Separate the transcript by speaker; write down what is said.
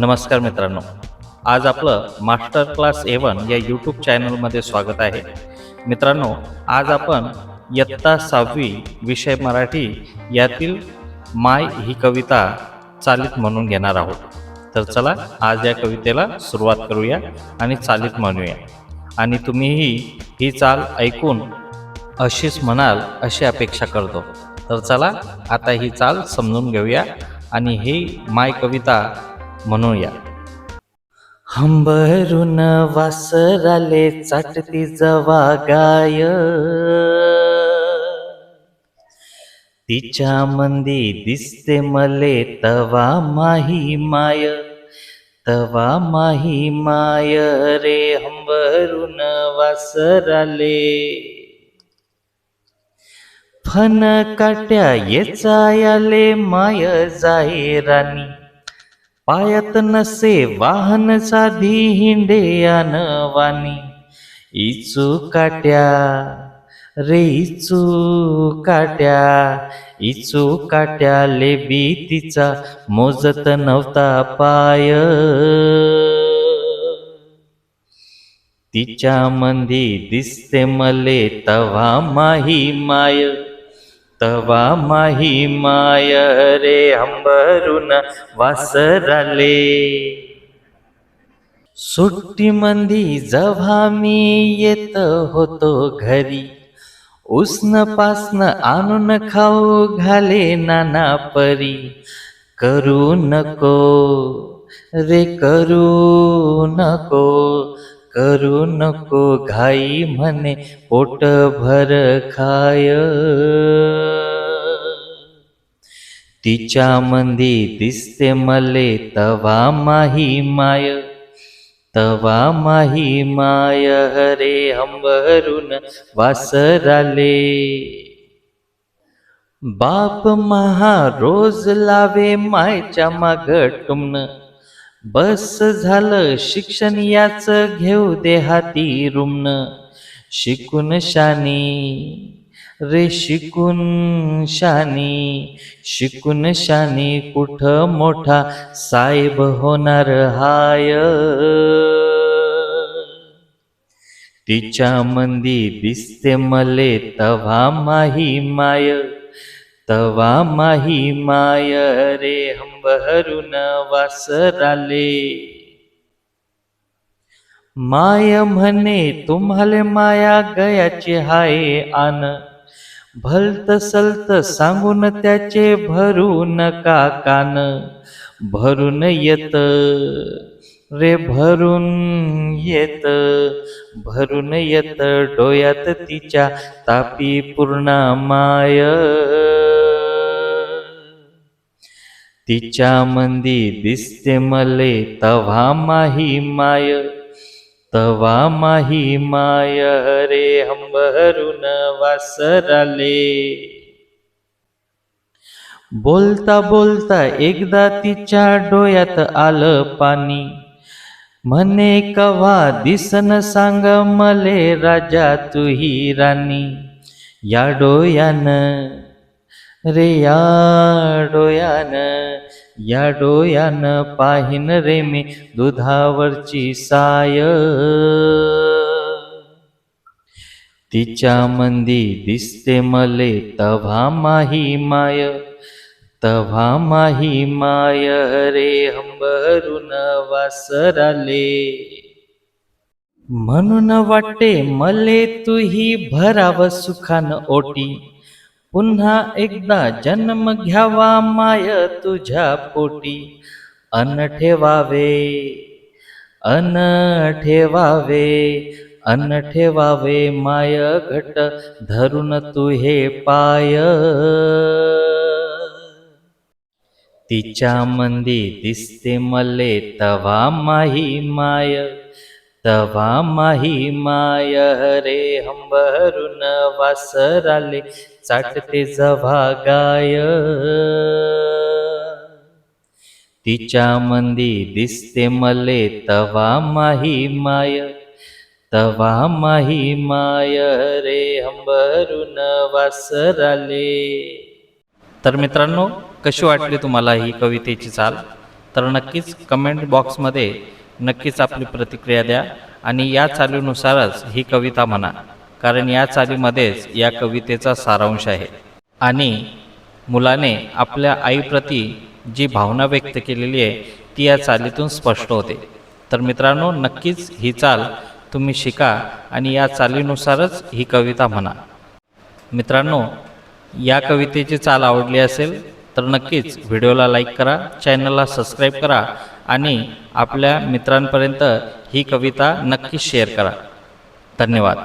Speaker 1: नमस्कार मित्रांनो. आज आपलं मास्टर क्लास एवन या यूट्यूब चॅनलमध्ये स्वागत आहे. मित्रांनो आज आपण इयत्ता सहावी विषय मराठी यातील माय ही कविता चालीत म्हणून घेणार आहोत. तर चला आज या कवितेला सुरुवात करूया आणि चालीत म्हणूया. आणि तुम्हीही ही चाल ऐकून अशीच म्हणाल अशी अपेक्षा करतो. तर चला आता ही चाल समजून घेऊया आणि ही माय कविता म्हणूया. हंबरून वासराले चाटती जवा गाय. तिच्या मंदी दिसते मले तवा माही माय. तवा माही माय रे हंबरून वासराले. फन काट्या येचायाले माय जाहिरानी पायात नसे वाहन साधी हिंडे वाणी इचू काट्या रे इचू काट्या इचू काट्या लेबी तिचा मोजत नव्हता पाय. तिच्या मंदी दिसते मले तव्हा माही माय. तवा माही माय रे अंबरून वासराले. सुट्टी मंदी जव्हा मी येत होतो घरी उष्ण पासन आणून खाऊ घाले नाना परी. करू नको रे करू नको करू नको घाई म्हणे पोट भर खाय. तिच्या मंदी दिसते मले तवा माही माय. तवा माही माय हरे हंबरून वासराले. बाप महा रोज लावे मायच्या माग टुमन बस झालं शिक्षण याच घेऊ देहाती रुमन शिकून शानी रे शिकून शानी शिकून शानी कुठ मोठा साहेब होणार हाय. तिच्या मंदी दिसते मले तव्हा माही माय. तवा माही माय रे हंबहरुन वासराले. माय म्हणे तुम्हाले माया गयाचे हाय आन. भलत सलत सांगून त्याचे भरू नका कान. भरून येत रे भरून येत भरून येत डोयात तिच्या तापी पूर्ण माय तिच्या मंदी दिसते मले तव्हा माही माय तवा माही माय रे हंबरून वासराले. बोलता बोलता एकदा तिच्या डोळ्यात आलं पाणी. म्हणे कवा दिसन सांग मले राजा तुही राणी. या डोयानं रे या डोयान या डोयान पाहिन रे मी दुधावरची साय. तिच्या मंदी दिसते मले तव्हा माही माय तव्हा माही माय रे हंबरून वासराले. म्हणून वाटते मले तुही भराव सुखान ओटी पुन्हा एकदा जन्म घ्यावा माय तुझ्या पोटी. अन ठेवावे अन ठेवावे अन ठेवावे माय घट धरून तू हे पाय. तिच्या मंदी दिसते मले तवा माही माय. तवा माही माय रे हंबरून वासराले चाटते जवा गाय. तिच्या मंदी दिसते मले तवा माही माय तवा माही माय रे हंबरून वासराले. तर मित्रांनो कशी वाटली तुम्हाला ही कवितेची चाल? तर नक्कीच कमेंट बॉक्समध्ये नक्कीच आपली प्रतिक्रिया द्या आणि या चालीनुसारच ही कविता म्हणा कारण या चालीमध्येच या कवितेचा सारांश आहे. आणि मुलाने आपल्या आईप्रती जी भावना व्यक्त केलेली आहे ती या चालीतून स्पष्ट होते. तर मित्रांनो नक्कीच ही चाल तुम्ही शिका आणि या चालीनुसारच ही कविता म्हणा. मित्रांनो या कवितेची चाल आवडली असेल तर नक्कीच व्हिडिओला लाईक करा चॅनलला सबस्क्राईब करा आणि आपल्या मित्रांपर्यंत ही कविता नक्कीच शेअर करा. धन्यवाद.